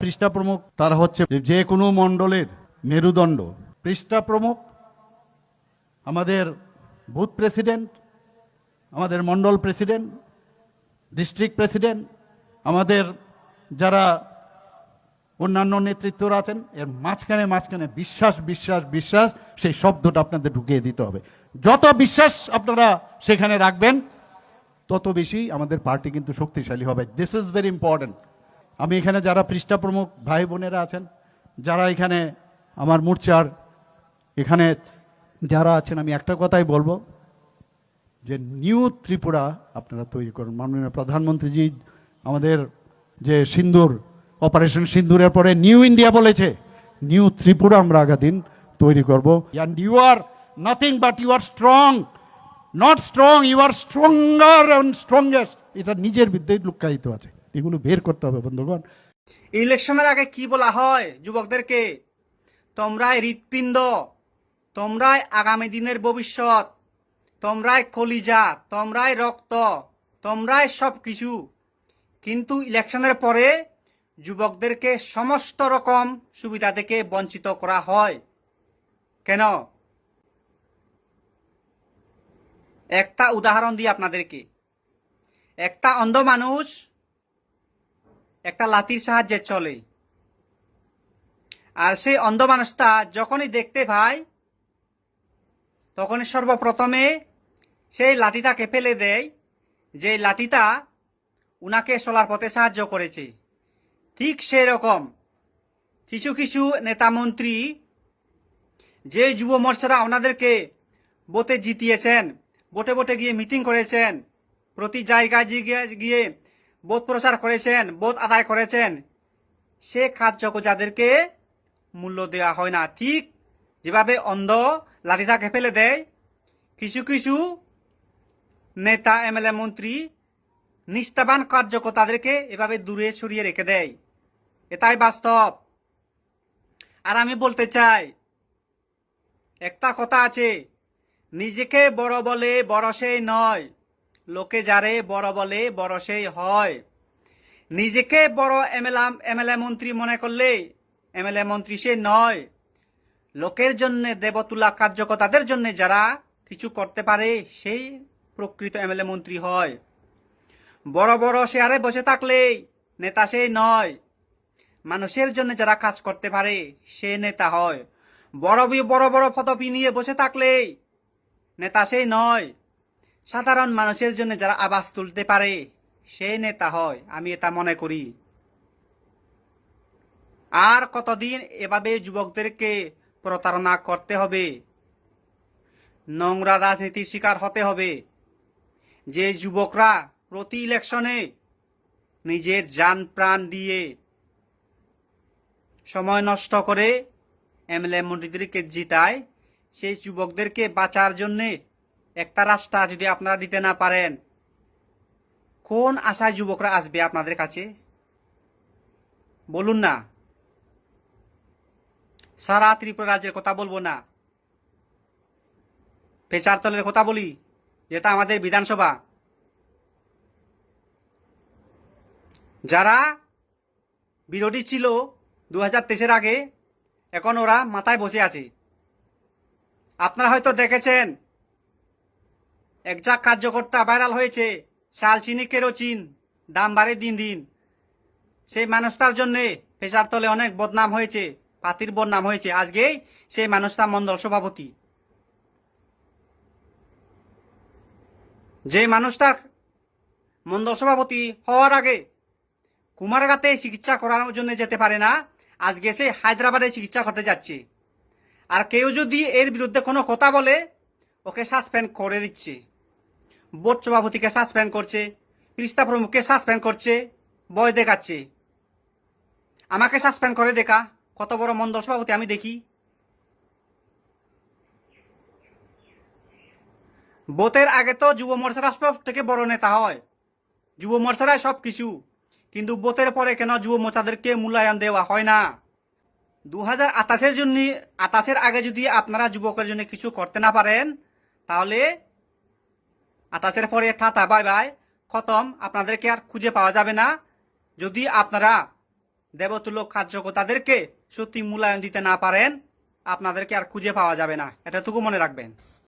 পৃষ্ঠা প্রমুখ তারা হচ্ছে যে কোনো মণ্ডলের মেরুদণ্ড। পৃষ্ঠা প্রমুখ আমাদের বুথ প্রেসিডেন্ট, আমাদের মণ্ডল প্রেসিডেন্ট, ডিস্ট্রিক্ট প্রেসিডেন্ট, আমাদের যারা অন্যান্য নেতৃত্বরা আছেন, এর মাঝখানে মাঝখানে বিশ্বাস বিশ্বাস বিশ্বাস, সেই শব্দটা আপনাদের ঢুকিয়ে দিতে হবে। যত বিশ্বাস আপনারা সেখানে রাখবেন, তত বেশি আমাদের পার্টি কিন্তু শক্তিশালী হবে। দিস ইজ ভেরি ইম্পর্ট্যান্ট আমি এখানে যারা পৃষ্ঠা প্রমুখ ভাই বোনেরা আছেন, যারা এখানে আমার মোর্চার এখানে যারা আছেন, আমি একটা কথাই বলব যে নিউ ত্রিপুরা আপনারা তৈরি করুন। মাননীয় প্রধানমন্ত্রীজি, আমাদের যে সিন্দুর, অপারেশন সিন্দুরের পরে নিউ ইন্ডিয়া বলেছে, নিউ ত্রিপুরা আমরা আগাদিন তৈরি করব। And you are nothing but you are strong not strong you are stronger and strongest এটা নিজের বিদ্যেই লুকায়িত আছে। এগুলো বের করতে হবে, বন্ধুগণ। ইলেকশনের আগে কি বলা হয় যুবকদেরকে? তোমরাই হৃৎপিণ্ড, তোমরাই আগামী দিনের ভবিষ্যৎ, তোমরাই কলিজা, তোমরাই রক্ত, তোমরাই সব কিছু কিন্তু ইলেকশনের পরে যুবকদেরকে সমস্ত রকম সুবিধা থেকে বঞ্চিত করা হয়। কেন? একটা উদাহরণ দিই আপনাদেরকে। একটা অন্ধ মানুষ একটা লাঠির সাহায্যে চলে। আর সেই অন্ধ মানুষটা যখনই দেখতে পায় তখনই সর্বপ্রথমে সেই লাঠিটাকে ফেলে দেয় যে লাঠিটা উনাকে চলার পথে সাহায্য করেছে। ঠিক সেরকম কিছু কিছু নেতা মন্ত্রী, যে যুব মোর্চারা ওনাদেরকে বোতে জিতিয়েছেন, বোটে বোটে গিয়ে মিটিং করেছেন, প্রতি জায়গায় গিয়ে গিয়ে বোধ প্রচার করেছেন বোধ আদায় করেছেন। সে কার্যক যাদেরকে মূল্য দেওয়া হয় না, ঠিক যেভাবে অন্ধ লাঠিটাকে ফেলে দেয়, কিছু কিছু নেতা, এমএলএ, মন্ত্রী নিষ্ঠাবান কার্যক তাদেরকে এভাবে দূরে সরিয়ে রেখে দেয়। এটাই বাস্তব। আর আমি বলতে চাই, একটা কথা আছে, নিজেকে বড় বলে বড় সেই নয়। লোকে যারে বড় বলে, বড় সেই হয়। নিজেকে বড় এমএলএ এমএলএ মন্ত্রী মনে করলে এমএলএ মন্ত্রী সে নয়। লোকের জন্য দেবতুলা কার্যকর্তাদের জন্য যারা কিছু করতে পারে, সেই প্রকৃত এমএলএ মন্ত্রী হয়। বড় বড় শেয়ারে বসে থাকলে নেতা সেই নয়। মানুষের জন্য যারা কাজ করতে পারে, সে নেতা হয়। বড় বড় বড় ফতপি নিয়ে বসে থাকলে নেতা সেই নয়। সাধারণ মানুষের জন্য যারা আবাস তুলতে পারে, সে নেতা হয়, আমি এটা মনে করি। আর কতদিন এভাবে যুবকদেরকে প্রতারণা করতে হবে? নোংরা রাজনীতির শিকার হতে হবে। যে যুবকরা প্রতি ইলেকশনে নিজের যান প্রাণ দিয়ে সময় নষ্ট করে এমএলএ মন্ত্রীদেরকে জিতায়, সেই যুবকদেরকে বাঁচার জন্যে একটা রাস্তা যদি আপনারা দিতে না পারেন, কোন আশায় যুবকরা আসবে আপনাদের কাছে? বলুন না। সারা ত্রিপুরা রাজ্যের কথা বলব না। পেচারতলের কথা বলি, যেটা আমাদের বিধানসভা। যারা বিরোধী ছিল দু হাজার আগে, এখন ওরা মাথায় বসে আছে। আপনারা হয়তো দেখেছেন একজাক কার্যকর্তা ভাইরাল হয়েছে। চাল চিনি কেরোচিন দাম বাড়ে দিন দিন। সেই মানুষটার জন্যে পেশার তলে অনেক বদনাম হয়েছে, পাতির বদনাম হয়েছে। আজকেই সেই মানুষটা মন্ডল সভাপতি। যে মানুষটার মন্ডল সভাপতি হওয়ার আগে কুমারগাতে চিকিৎসা করানোর জন্য যেতে পারে না, আজকে সে হায়দ্রাবাদে চিকিৎসা করতে যাচ্ছে। আর কেউ যদি এর বিরুদ্ধে কোনো কথা বলে ওকে সাসপেন্ড করে দিচ্ছে। বোর্ড সভাপতিকে সাসপেন্ড করছে তিস্তা প্রমুখকে সাসপেন্ড করছে বয় দেখাচ্ছে। আমাকে সাসপেন্ড করে দেখা, কত বড় মন্ডল সভাপতি আমি দেখি। বোতের আগে তো যুব মোর্চারা সব থেকে বড় নেতা হয়, যুব মোর্চারাই সব কিছু কিন্তু বোতের পরে কেন যুব মোর্চাদেরকে মূল্যায়ন দেওয়া হয় না? দু হাজার আঠাশের জন্য, আঠাশের আগে যদি আপনারা যুবকের জন্য কিছু করতে না পারেন তাহলে আটাশের পরে টাটা বাই বাই। খতম। আপনাদেরকে আর খুঁজে পাওয়া যাবে না। যদি আপনারা দেবতুল্য কার্যকর্তাদেরকে সত্যি মূল্যায়ন দিতে না পারেন, আপনাদেরকে আর খুঁজে পাওয়া যাবে না। এটাটুকু মনে রাখবেন।